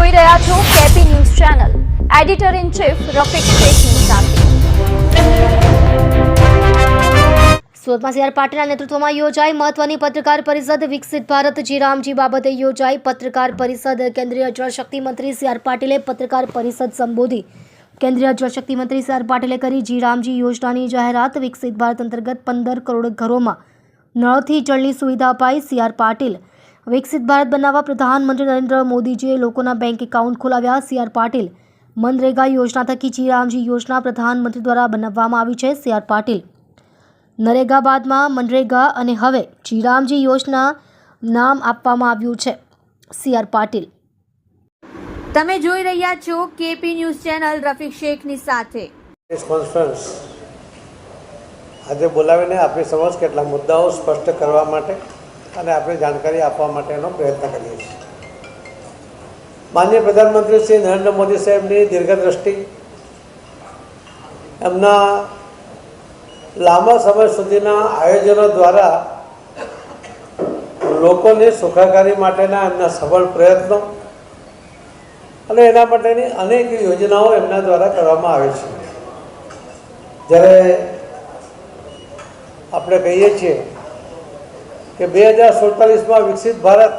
જોઈ રહ્યા છો KP news channel. Editor in chief Rafiq શેખની સાથે. સુરતમાં સીઆર પાટીલના નેતૃત્વમાં યોજાઈ મહત્વની પત્રકાર પરિષદ વિકસિત ભારત જીરામજી બાબતે યોજાઈ પત્રકાર પરિષદ. કેન્દ્રીય જળશક્તિ મંત્રી સીઆર પાટીલે પત્રકાર પરિષદ સંબોધી. કેન્દ્રીય જળશક્તિ મંત્રી સીઆર પાટીલે કરી જીરામજી યોજનાની જાહેરાત વિકસિત ભારત અંતર્ગત પંદર કરોડ ઘરોમાં. નળથી જળની સુવિધા અપાઈ સીઆર પાટીલ. વિકસિત ભારત બનાવવા પ્રધાનમંત્રી નરેન્દ્ર મોદીજીએ લોકોના બેંક એકાઉન્ટ ખોલાવ્યા. સીઆર પાટીલ મનરેગા યોજના થકી જીરામજી યોજના પ્રધાનમંત્રી દ્વારા બનાવવામાં આવી છે. સીઆર પાટીલ નરેગા બાદમાં મનરેગા અને હવે જીરામજી યોજના નામ આપવામાં આવ્યું છે. સીઆર પાટીલ તમે જોઈ રહ્યા છો કેપી ન્યૂઝ ચેનલ રફીક શેખની સાથે. કોન્ફરન્સ આજે બોલાવીને આપણી સમક્ષ કેટલા મુદ્દાઓ સ્પષ્ટ કરવા માટે અને આપણે જાણકારી આપવા માટેનો પ્રયત્ન કરીએ છીએ. માનનીય પ્રધાનમંત્રી શ્રી નરેન્દ્ર મોદી સાહેબની દીર્ઘદ્રષ્ટિ. એમના લાંબા સમય સુધીના આયોજનો દ્વારા લોકોની સુખાકારી માટેના એમના સફળ પ્રયત્નો અને એના માટેની અનેક યોજનાઓ એમના દ્વારા કરવામાં આવે છે. જ્યારે આપણે કહીએ છીએ કે બે હજાર સુડતાલીસમાં વિકસિત ભારત.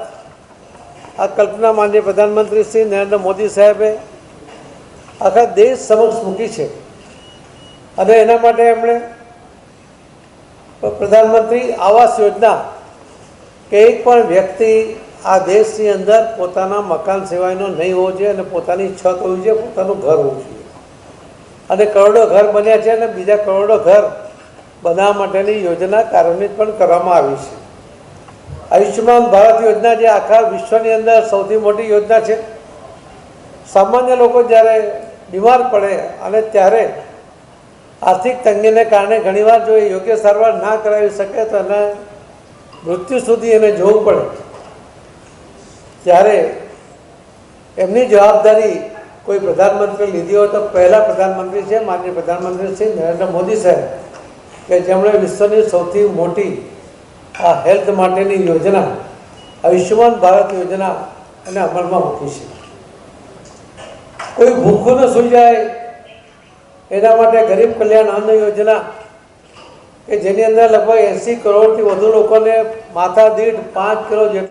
આ કલ્પના માન્ય પ્રધાનમંત્રી શ્રી નરેન્દ્ર મોદી સાહેબે આખા દેશ સમક્ષ મૂકી છે. અને એના માટે એમણે પ્રધાનમંત્રી આવાસ યોજના કે એક પણ વ્યક્તિ આ દેશની અંદર પોતાના મકાન સિવાયનો નહીં હોવો જોઈએ અને પોતાની છત હોવી જોઈએ, પોતાનું ઘર હોવું જોઈએ. અને કરોડો ઘર બન્યા છે અને બીજા કરોડો ઘર બનાવવા માટેની યોજના કાર્યાન્વિત પણ કરવામાં આવી છે. આયુષ્યમાન ભારત યોજના જે આખા વિશ્વની અંદર સૌથી મોટી યોજના છે. સામાન્ય લોકો જ્યારે બીમાર પડે અને ત્યારે આર્થિક તંગીને કારણે ઘણીવાર જો યોગ્ય સારવાર ના કરાવી શકે તો એને મૃત્યુ સુધી એને જોવું પડે. ત્યારે એમની જવાબદારી કોઈ પ્રધાનમંત્રી લીધી હોય તો પહેલાં પ્રધાનમંત્રી છે, માન્ય પ્રધાનમંત્રી શ્રી નરેન્દ્ર મોદી સાહેબ, કે જેમણે વિશ્વની સૌથી મોટી આ હેલ્થ માટેની યોજના આયુષ્યમાન ભારત યોજના એને અમલમાં મૂકી છે. કોઈ ભૂખો ન સુઈ જાય, એના માટે ગરીબ કલ્યાણ અન્ન યોજના કે જેની અંદર લગભગ એંસી કરોડથી વધુ લોકોને માથા દીઠ પાંચ કિલો જેટલું